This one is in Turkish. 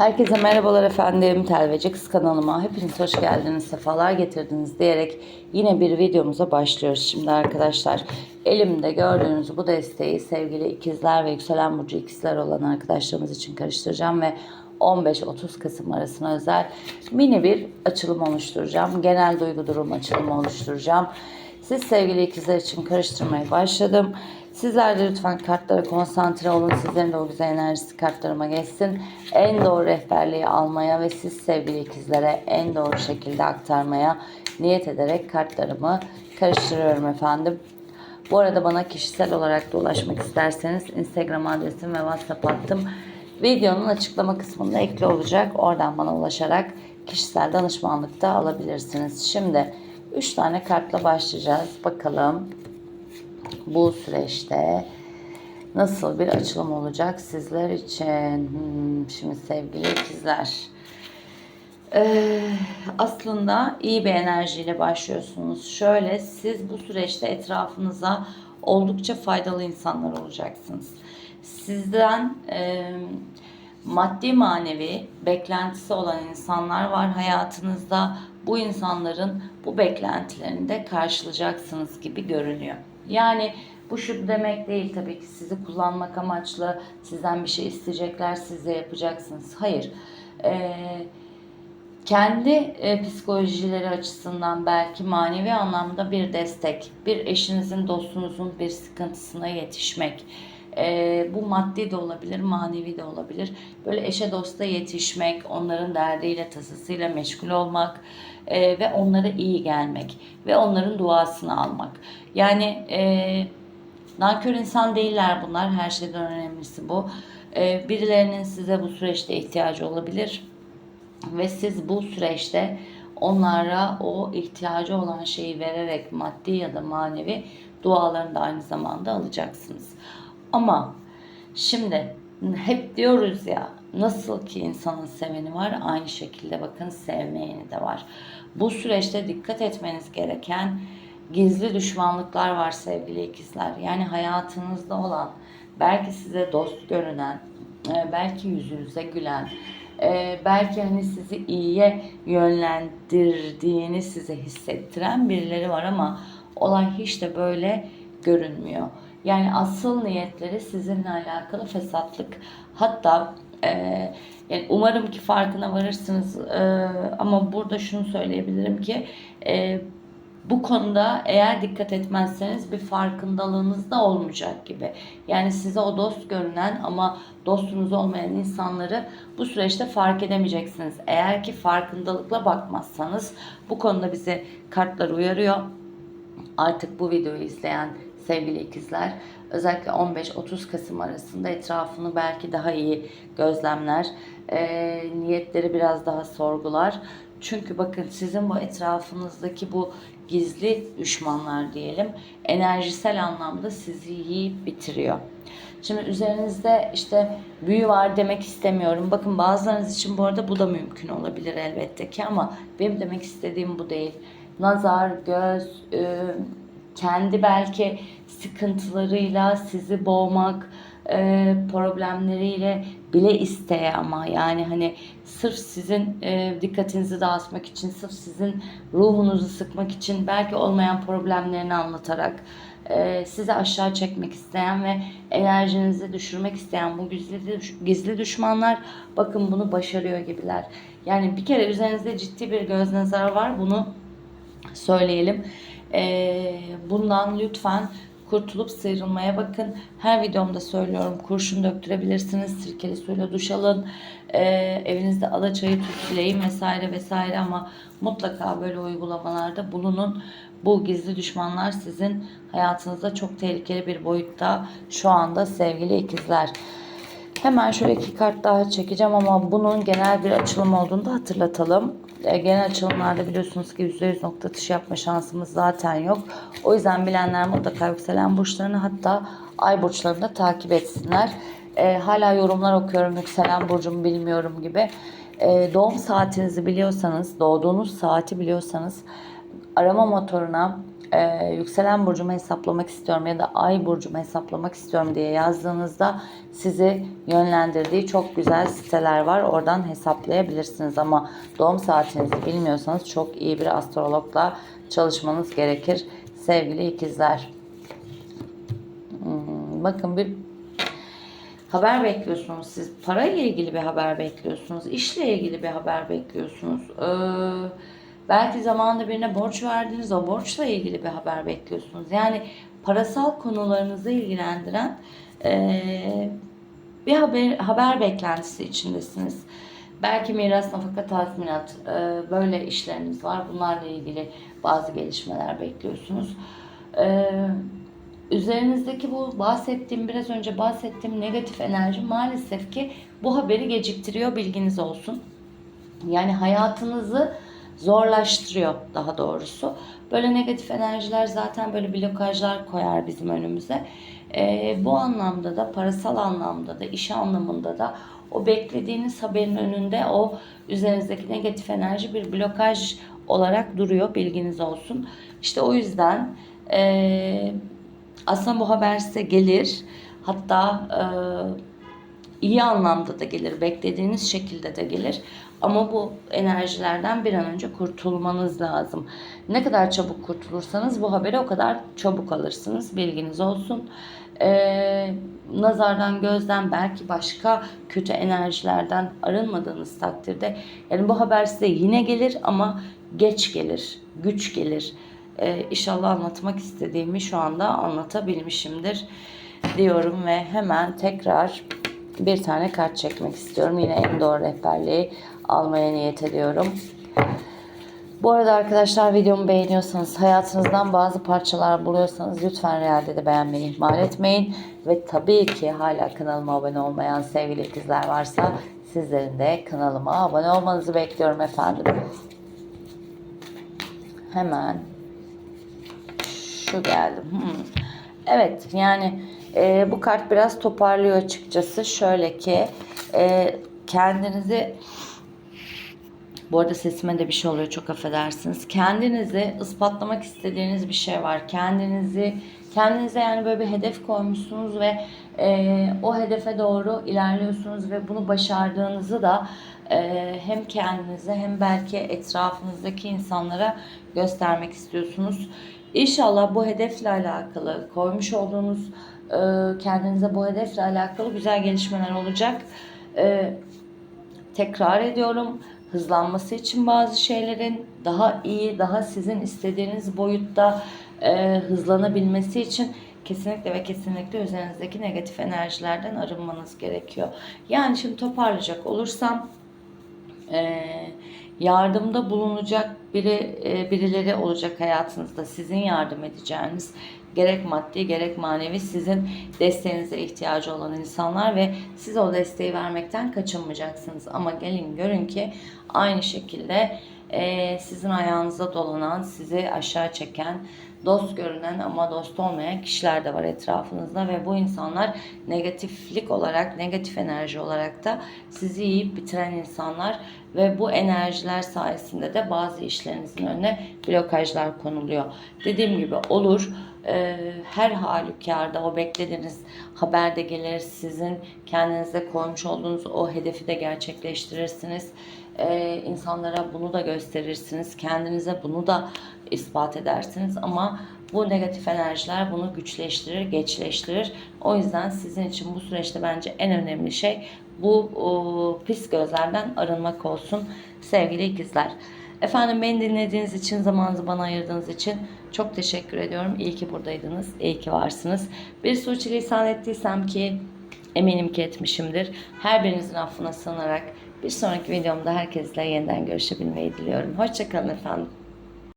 Herkese merhabalar efendim. Telveci Kız kanalıma hepiniz hoş geldiniz, sefalar getirdiniz diyerek yine bir videomuza başlıyoruz. Şimdi arkadaşlar elimde gördüğünüz bu desteği sevgili ikizler ve yükselen burcu ikizler olan arkadaşlarımız için karıştıracağım ve 15-30 Kasım arasına özel mini bir açılım oluşturacağım. Genel duygu durum açılımı oluşturacağım. Siz sevgili ikizler için karıştırmaya başladım. Sizler de lütfen kartlara konsantre olun. Sizlerin de o güzel enerjisi kartlarıma geçsin. En doğru rehberliği almaya ve siz sevgili ikizlere en doğru şekilde aktarmaya niyet ederek kartlarımı karıştırıyorum efendim. Bu arada bana kişisel olarak da ulaşmak isterseniz Instagram adresim ve WhatsApp hattım videonun açıklama kısmında ekli olacak. Oradan bana ulaşarak kişisel danışmanlık da alabilirsiniz. Şimdi 3 tane kartla başlayacağız. Bakalım bu süreçte nasıl bir açılım olacak sizler için? Hmm, şimdi sevgili ikizler. Ee, aslında iyi bir enerjiyle başlıyorsunuz. Şöyle siz bu süreçte etrafınıza oldukça faydalı insanlar olacaksınız. Sizden e, maddi manevi beklentisi olan insanlar var hayatınızda. Bu insanların bu beklentilerini de karşılayacaksınız gibi görünüyor. Yani bu şu demek değil tabii ki sizi kullanmak amaçlı sizden bir şey isteyecekler siz de yapacaksınız. Hayır. Eee kendi e, psikolojileri açısından belki manevi anlamda bir destek, bir eşinizin, dostunuzun bir sıkıntısına yetişmek. E, bu maddi de olabilir, manevi de olabilir. Böyle eşe dosta yetişmek, onların derdiyle, tasasıyla meşgul olmak e, ve onlara iyi gelmek ve onların duasını almak. Yani e, nankör insan değiller bunlar, her şeyden önemlisi bu. E, birilerinin size bu süreçte ihtiyacı olabilir ve siz bu süreçte onlara o ihtiyacı olan şeyi vererek maddi ya da manevi dualarını da aynı zamanda alacaksınız. Ama şimdi hep diyoruz ya nasıl ki insanın seveni var aynı şekilde bakın sevmeyeni de var. Bu süreçte dikkat etmeniz gereken gizli düşmanlıklar var sevgili ikizler. Yani hayatınızda olan belki size dost görünen, e, belki yüzünüze gülen, e, belki hani sizi iyiye yönlendirdiğini size hissettiren birileri var ama olay hiç de böyle görünmüyor. Yani asıl niyetleri sizinle alakalı fesatlık. Hatta e, yani umarım ki farkına varırsınız e, ama burada şunu söyleyebilirim ki e, bu konuda eğer dikkat etmezseniz bir farkındalığınız da olmayacak gibi. Yani size o dost görünen ama dostunuz olmayan insanları bu süreçte fark edemeyeceksiniz. Eğer ki farkındalıkla bakmazsanız bu konuda bize kartlar uyarıyor. Artık bu videoyu izleyen sevgili ikizler özellikle 15-30 Kasım arasında etrafını belki daha iyi gözlemler, e, niyetleri biraz daha sorgular. Çünkü bakın sizin bu etrafınızdaki bu gizli düşmanlar diyelim enerjisel anlamda sizi yiyip bitiriyor. Şimdi üzerinizde işte büyü var demek istemiyorum. Bakın bazılarınız için bu arada bu da mümkün olabilir elbette ki ama benim demek istediğim bu değil. Nazar, göz, e, kendi belki sıkıntılarıyla sizi boğmak, e, problemleriyle bile isteye ama yani hani sırf sizin e, dikkatinizi dağıtmak için, sırf sizin ruhunuzu sıkmak için belki olmayan problemlerini anlatarak e, sizi aşağı çekmek isteyen ve enerjinizi düşürmek isteyen bu gizli, gizli düşmanlar bakın bunu başarıyor gibiler. Yani bir kere üzerinizde ciddi bir göz nazarı var bunu söyleyelim. E, bundan lütfen kurtulup sıyrılmaya bakın. Her videomda söylüyorum kurşun döktürebilirsiniz. Sirkeli suyla duş alın. Ee, evinizde alaçayı tütsüleyin vesaire vesaire ama mutlaka böyle uygulamalarda bulunun. Bu gizli düşmanlar sizin hayatınızda çok tehlikeli bir boyutta şu anda sevgili ikizler. Hemen şöyle iki kart daha çekeceğim ama bunun genel bir açılım olduğunu da hatırlatalım. E, genel açılımlarda biliyorsunuz ki %100 nokta atışı yapma şansımız zaten yok. O yüzden bilenler mutlaka yükselen burçlarını hatta ay burçlarını da takip etsinler. E, hala yorumlar okuyorum yükselen burcumu bilmiyorum gibi. E, doğum saatinizi biliyorsanız, doğduğunuz saati biliyorsanız arama motoruna e, yükselen burcumu hesaplamak istiyorum ya da ay burcumu hesaplamak istiyorum diye yazdığınızda sizi yönlendirdiği çok güzel siteler var. Oradan hesaplayabilirsiniz ama doğum saatinizi bilmiyorsanız çok iyi bir astrologla çalışmanız gerekir sevgili ikizler. Hmm, bakın bir haber bekliyorsunuz siz. Parayla ilgili bir haber bekliyorsunuz. işle ilgili bir haber bekliyorsunuz. Ee, belki zamanında birine borç verdiniz. O borçla ilgili bir haber bekliyorsunuz. Yani parasal konularınızı ilgilendiren ee, bir haber haber beklentisi içindesiniz. Belki miras, nafaka, tazminat e, böyle işleriniz var. Bunlarla ilgili bazı gelişmeler bekliyorsunuz. E, üzerinizdeki bu bahsettiğim biraz önce bahsettiğim negatif enerji maalesef ki bu haberi geciktiriyor bilginiz olsun. Yani hayatınızı zorlaştırıyor daha doğrusu. Böyle negatif enerjiler zaten böyle blokajlar koyar bizim önümüze. Ee, bu anlamda da parasal anlamda da iş anlamında da o beklediğiniz haberin önünde o üzerinizdeki negatif enerji bir blokaj olarak duruyor bilginiz olsun. İşte o yüzden ee, aslında bu haber size gelir. Hatta e, iyi anlamda da gelir, beklediğiniz şekilde de gelir. Ama bu enerjilerden bir an önce kurtulmanız lazım. Ne kadar çabuk kurtulursanız bu haberi o kadar çabuk alırsınız. Bilginiz olsun. Ee, nazardan, gözden, belki başka kötü enerjilerden arınmadığınız takdirde yani bu haber size yine gelir ama geç gelir, güç gelir. Ee, inşallah anlatmak istediğimi şu anda anlatabilmişimdir diyorum ve hemen tekrar bir tane kart çekmek istiyorum. Yine en doğru rehberliği almaya niyet ediyorum. Bu arada arkadaşlar videomu beğeniyorsanız, hayatınızdan bazı parçalar buluyorsanız lütfen realde de beğenmeyi ihmal etmeyin. Ve tabii ki hala kanalıma abone olmayan sevgili ikizler varsa sizlerin de kanalıma abone olmanızı bekliyorum efendim. Hemen şu geldim. Hmm. Evet yani e, bu kart biraz toparlıyor açıkçası. Şöyle ki e, kendinizi bu arada sesime de bir şey oluyor çok affedersiniz. Kendinizi ispatlamak istediğiniz bir şey var. Kendinizi kendinize yani böyle bir hedef koymuşsunuz ve e, o hedefe doğru ilerliyorsunuz ve bunu başardığınızı da e, hem kendinize hem belki etrafınızdaki insanlara göstermek istiyorsunuz. İnşallah bu hedefle alakalı koymuş olduğunuz kendinize bu hedefle alakalı güzel gelişmeler olacak. E, tekrar ediyorum hızlanması için bazı şeylerin daha iyi, daha sizin istediğiniz boyutta e, hızlanabilmesi için kesinlikle ve kesinlikle üzerinizdeki negatif enerjilerden arınmanız gerekiyor. Yani şimdi toparlayacak olursam e, yardımda bulunacak biri e, birileri olacak hayatınızda sizin yardım edeceğiniz gerek maddi gerek manevi sizin desteğinize ihtiyacı olan insanlar ve siz o desteği vermekten kaçınmayacaksınız. Ama gelin görün ki aynı şekilde e, sizin ayağınıza dolanan, sizi aşağı çeken, dost görünen ama dost olmayan kişiler de var etrafınızda ve bu insanlar negatiflik olarak, negatif enerji olarak da sizi yiyip bitiren insanlar ve bu enerjiler sayesinde de bazı işlerinizin önüne blokajlar konuluyor. Dediğim gibi olur. Ee, her halükarda o beklediğiniz haber de gelir. Sizin kendinize koymuş olduğunuz o hedefi de gerçekleştirirsiniz. Ee, insanlara bunu da gösterirsiniz. Kendinize bunu da ispat edersiniz ama bu negatif enerjiler bunu güçleştirir, geçleştirir. O yüzden sizin için bu süreçte bence en önemli şey bu o, pis gözlerden arınmak olsun sevgili ikizler. Efendim beni dinlediğiniz için, zamanınızı bana ayırdığınız için çok teşekkür ediyorum. İyi ki buradaydınız, iyi ki varsınız. Bir suçilisan ettiysem ki eminim ki etmişimdir. Her birinizin affına sığınarak bir sonraki videomda herkesle yeniden görüşebilmeyi diliyorum. Hoşçakalın efendim.